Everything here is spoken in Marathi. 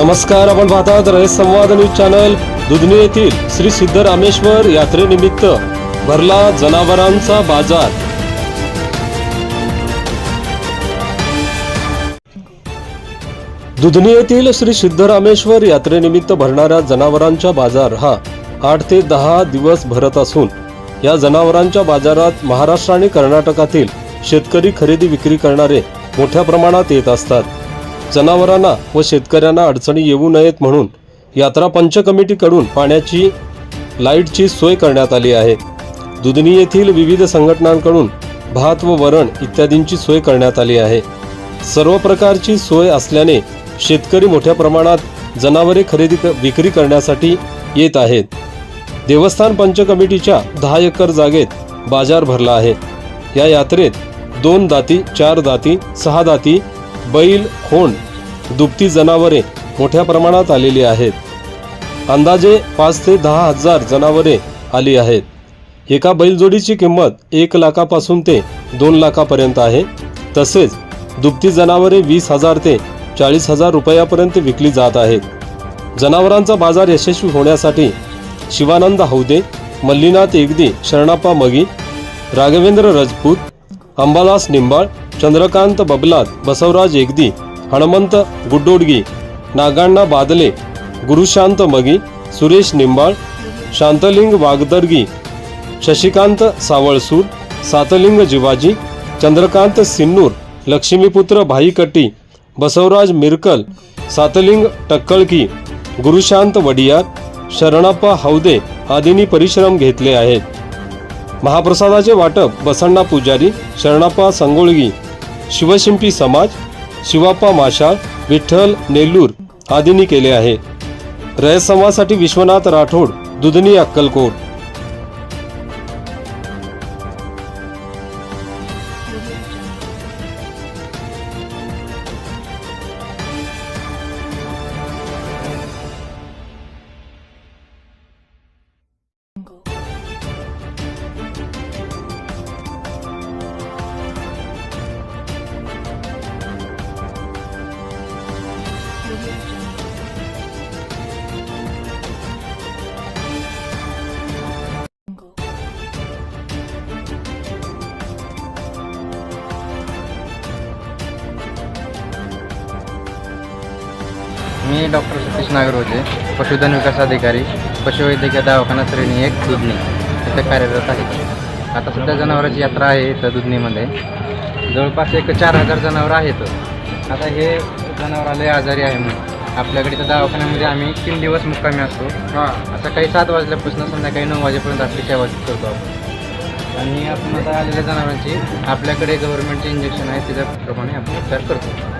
नमस्कार आपण पाहतात रयत संवाद न्यूज चॅनल दुधनी येथील श्री सिद्धरामेश्वर यात्रेनिमित्त भरला जनावरांचा बाजार. दुधनी येथील श्री सिद्धरामेश्वर यात्रेनिमित्त भरणाऱ्या जनावरांचा बाजार हा आठ ते दहा दिवस भरत असून या जनावरांच्या बाजारात महाराष्ट्र आणि कर्नाटकातील शेतकरी खरेदी विक्री करणारे मोठ्या प्रमाणात येत असतात. जनावरांना व शेतकऱ्यांना अडचणी येऊ नयेत म्हणून यात्रा पंच कमिटीकडून पाण्याची लाईटची सोय करण्यात आली आहे. दुधनी येथील विविध संघटनांकडून भात व वरण इत्यादींची सोय करण्यात आली आहे. सर्व प्रकारची सोय असल्याने शेतकरी मोठ्या प्रमाणात जनावरे खरेदी क- विक्री करण्यासाठी येत आहेत. देवस्थान पंच कमिटीच्या दहा एकर जागेत बाजार भरला आहे. या यात्रेत दोन दाती चार दाती सहा दाती बैल खोंड दुभती जनावरे मोठ्या प्रमाणात आलेली आहेत. अंदाजे पाच ते दहा हजार जनावरे आली आहेत. एका बैलजोडीची किंमत एक लाखापासून ते दोन लाखापर्यंत आहे. तसेच दुभती जनावरे वीस हजार ते चाळीस हजार रुपयापर्यंत विकली जात आहेत. जनावरांचा बाजार यशस्वी होण्यासाठी शिवानंद हौदे मल्लीनाथ एकदी शरणाप्पा मगी राघवेंद्र राजपूत अंबादास निंबाळ चंद्रकांत बबलात बसवराज एकदी हनुमंत गुड्डोडगी नागांना बादले गुरुशांत मगी सुरेश निंबाळ शांतलिंग वागदर्गी शशिकांत सावळसूर सातलिंग जिवाजी चंद्रकांत सिन्नूर लक्ष्मीपुत्र भाईकट्टी बसवराज मिरकल सातलिंग टक्कळकी गुरुशांत वडियार शरणप्पा हौदे आदींनी परिश्रम घेतले आहेत महाप्रसादाचे वाटप बसण्णा पुजारी शरणप्पा संगोळगी शिवशिंपी समाज शिवाप्पा माशाळ विठ्ठल नेल्लूर आदींनी केले आहे. रयत संवादसाठी विश्वनाथ राठोड दुधनी अक्कलकोट. मी डॉक्टर सतीश नागरोजे पशुधन विकास अधिकारी पशुवैद्यकीय दवाखाना श्रेणी एक दुधनी. इथे कार्यरत आहे. आता सध्या जनावरांची यात्रा आहे इथं दुधनीमध्ये. जवळपास एक चार हजार जनावरं आहेत. आता हे जनावराले आजारी आहे म्हणून. आपल्याकडे तर दवाखान्यामध्ये आम्ही तीन दिवस मुक्कामी असतो. सकाळी सात वाजल्यापासून संध्याकाळी नऊ वाजेपर्यंत आपली सेवा करतो आपण. आणि आपण आता आलेल्या जनावरांची आपल्याकडे गव्हर्नमेंटचे इंजेक्शन आहे त्याच्याप्रमाणे आपण उपचार करतो.